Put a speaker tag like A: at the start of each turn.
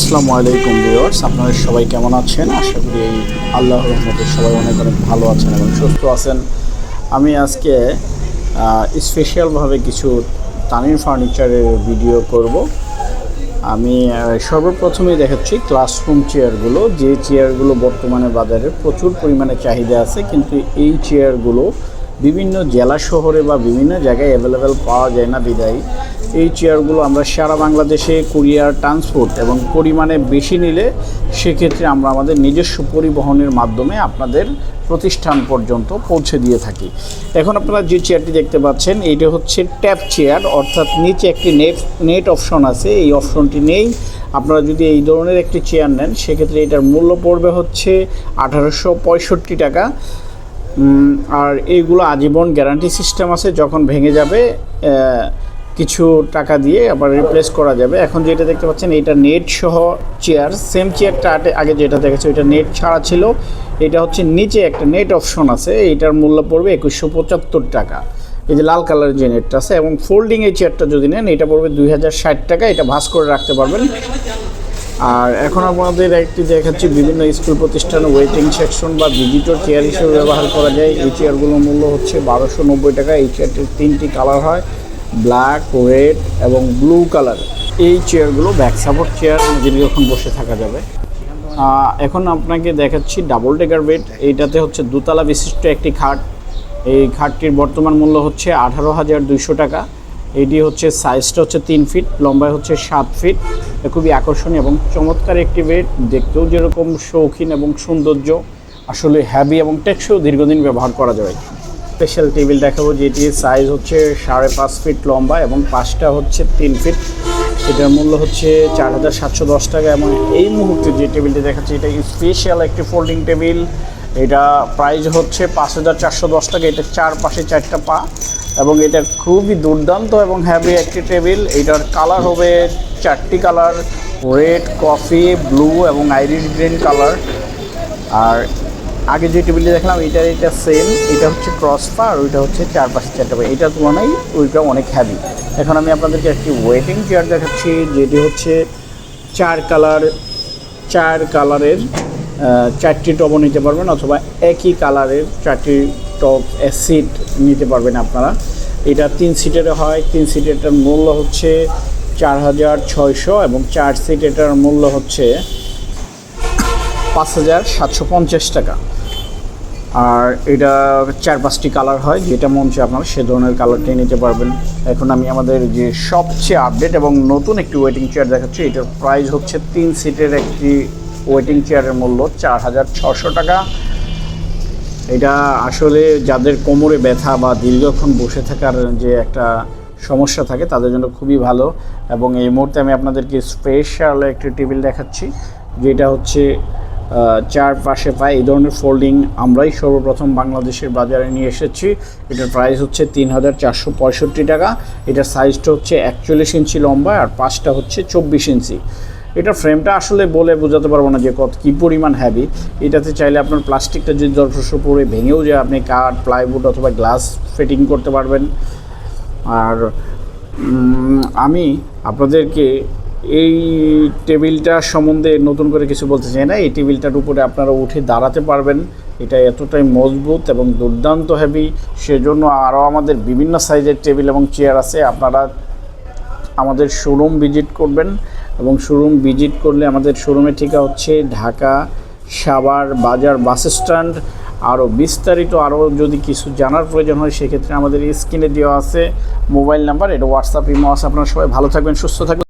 A: আসসালামু আলাইকুম ভিউয়ার্স, আপনারা সবাই কেমন আছেন? আশা করি এই আল্লাহর রহমতে সবাই অনেক অনেক ভালো আছেন এবং সুস্থ আছেন। আমি আজকে স্পেশালভাবে কিছু তামিল ফার্নিচারের ভিডিও করব। আমি সর্বপ্রথমেই দেখাচ্ছি ক্লাসরুম চেয়ারগুলো যে চেয়ারগুলো বর্তমানে বাজারে প্রচুর পরিমাণে চাহিদা আছে, কিন্তু এই চেয়ারগুলো বিভিন্ন জেলা শহরে বা বিভিন্ন জায়গায় অ্যাভেলেবেল পাওয়া যায় না বিদায়। এই চেয়ারগুলো আমরা সারা বাংলাদেশে কুরিয়ার ট্রান্সপোর্ট এবং পরিমাণে বেশি নিলে সেক্ষেত্রে আমরা আমাদের নিজস্ব পরিবহনের মাধ্যমে আপনাদের প্রতিষ্ঠান পর্যন্ত পৌঁছে দিয়ে থাকি। এখন আপনারা যে চেয়ারটি দেখতে পাচ্ছেন, এইটা হচ্ছে ট্যাপ চেয়ার অর্থাৎ নিচে একটি নেট নেট অপশন আছে। এই অপশনটি নেই। আপনারা যদি এই ধরনের একটি চেয়ার নেন, সেক্ষেত্রে এটার মূল্য পড়বে হচ্ছে আঠারোশো পঁয়ষট্টি টাকা। আর এইগুলো আজীবন গ্যারান্টি সিস্টেম আছে, যখন ভেঙে যাবে কিছু টাকা দিয়ে আবার রিপ্লেস করা যাবে। এখন যেটা দেখতে পাচ্ছেন, এটা নেট সহ চেয়ার সেম চেয়ারটা আগে- যেটা দেখেছে, ওইটা নেট ছাড়া ছিল। এটা হচ্ছে নিচে একটা নেট অপশন আছে এটার মূল্য পড়বে একুশশো পঁচাত্তর টাকা। এই যে লাল কালারের যে নেটটা আছে, এবং ফোল্ডিং এই চেয়ারটা যদি নেন, এটা পড়বে দুই হাজার ষাট টাকা, এটা ভাস করে রাখতে পারবেন। আর এখন আমাদের একটি দেখাচ্ছি বিভিন্ন স্কুল প্রতিষ্ঠানে ওয়েটিং সেকশন বা ভিজিটর চেয়ার হিসেবে ব্যবহার করা যায়। এই চেয়ারগুলোর মূল্য হচ্ছে বারোশো নব্বই টাকা। এই চেয়ারটির তিনটি কালার হয় ব্ল্যাক রেড এবং ব্লু কালার এই চেয়ারগুলো ব্যাক সাপোর্ট চেয়ার দীর্ঘক্ষণ বসে থাকা যাবে। এখন আপনাকে দেখাচ্ছি ডাবল ডেকার বেড এইটাতে হচ্ছে দুতলা বিশিষ্ট একটি খাট। এই খাটটির বর্তমান মূল্য হচ্ছে আঠারো হাজার দুইশো টাকা। এটি হচ্ছে সাইজটা হচ্ছে তিন ফিট লম্বায় হচ্ছে সাত ফিট খুবই আকর্ষণীয় এবং চমৎকার একটি বেড দেখতেও যেরকম শৌখিন এবং সৌন্দর্য, আসলে হ্যাভি এবং টেকসই দীর্ঘদিন ব্যবহার করা যাবে স্পেশাল টেবিল দেখাবো যেটির সাইজ হচ্ছে সাড়ে পাঁচ ফিট লম্বা এবং পাঁচটা হচ্ছে তিন ফিট এটার মূল্য হচ্ছে চার হাজার সাতশো দশ টাকা এবং এই মুহূর্তে যে টেবিলটি দেখাচ্ছে, এটা স্পেশাল একটি ফোল্ডিং টেবিল এটা প্রাইস হচ্ছে পাঁচ হাজার চারশো দশ টাকা এটা চার পাশে চারটা পা, এবং এটা খুবই দুর্দান্ত এবং হ্যাভি একটি টেবিল এটার কালার হবে চারটি কালার রেড কফি ব্লু এবং আইরিশ গ্রিন কালার আর আগে যে টেবিলটি দেখলাম এটা এটা সেম এটা হচ্ছে ক্রস পা আর ওইটা হচ্ছে চার পাশে চারটা পা। এটার তুলনায় ওইটা অনেক হ্যাভি এখন আমি আপনাদেরকে একটি ওয়েটিং চেয়ার দেখাচ্ছি, যেটি হচ্ছে চার কালার চার কালারের চারটি টবও নিতে পারবেন অথবা একই কালারের চারটি টপ সিট নিতে পারবেন আপনারা। এটা তিন সিটের হয়, তিন সিটেরটার মূল্য হচ্ছে চার হাজার ছয়শো এবং চার সিট এটার মূল্য হচ্ছে পাঁচ হাজার সাতশো পঞ্চাশ টাকা। আর এটা চার পাঁচটি কালার হয়, যেটা মন চায় আপনারা সে ধরনের কালারটাই নিতে পারবেন। এখন আমি আমাদের যে সবচেয়ে আপডেট এবং নতুন একটি ওয়েটিং চেয়ার দেখাচ্ছি, এটার প্রাইস হচ্ছে তিন সিটের একটি ওয়েটিং চেয়ারের মূল্য চার হাজার ছশো টাকা। এটা আসলে যাদের কোমরে ব্যথা বা দীর্ঘক্ষণ বসে থাকার যে একটা সমস্যা থাকে, তাদের জন্য খুবই ভালো। এবং এই মুহূর্তে আমি আপনাদেরকে স্পেশাল একটি টেবিল দেখাচ্ছি, যেটা হচ্ছে চার পাশে পায় এই ধরনের ফোল্ডিং আমরাই সর্বপ্রথম বাংলাদেশের বাজারে নিয়ে এসেছি। এটার প্রাইস হচ্ছে তিন হাজার চারশো পঁয়ষট্টি টাকা। এটার সাইজটা হচ্ছে একচল্লিশ ইঞ্চি লম্বা আর পাঁচটা হচ্ছে চব্বিশ ইঞ্চি। এটা ফ্রেমটা আসলে বলে বোঝাতে পারব না যে কত কী পরিমাণ হ্যাভি এটাতে চাইলে আপনার প্লাস্টিকটা যদি দর্শস্য পরে ভেঙেও যায়, আপনি কাঠ প্লাইউড অথবা গ্লাস ফিটিং করতে পারবেন। আর আমি আপনাদেরকে এই টেবিলটা সম্বন্ধে নতুন করে কিছু বলতে চাই না। এই টেবিলটার উপরে আপনারা উঠে দাঁড়াতে পারবেন। এটা এতটাই মজবুত এবং দুর্দান্ত হেভি সেজন্য আরও আমাদের বিভিন্ন সাইজের টেবিল এবং চেয়ার আছে। আপনারা আমাদের শোরুম ভিজিট করবেন এবং শোরুম ভিজিট করলে আমাদের শোরুমের ঠিকা হচ্ছে ঢাকা সাভার বাজার বাস স্ট্যান্ড। আরও বিস্তারিত আরও যদি কিছু জানার প্রয়োজন হয়, সেক্ষেত্রে আমাদের স্ক্রিনে দেওয়া আছে মোবাইল নাম্বার, এটা হোয়াটসঅ্যাপ ইমো আছে। আপনারা সবাই ভালো থাকবেন, সুস্থ থাকবেন।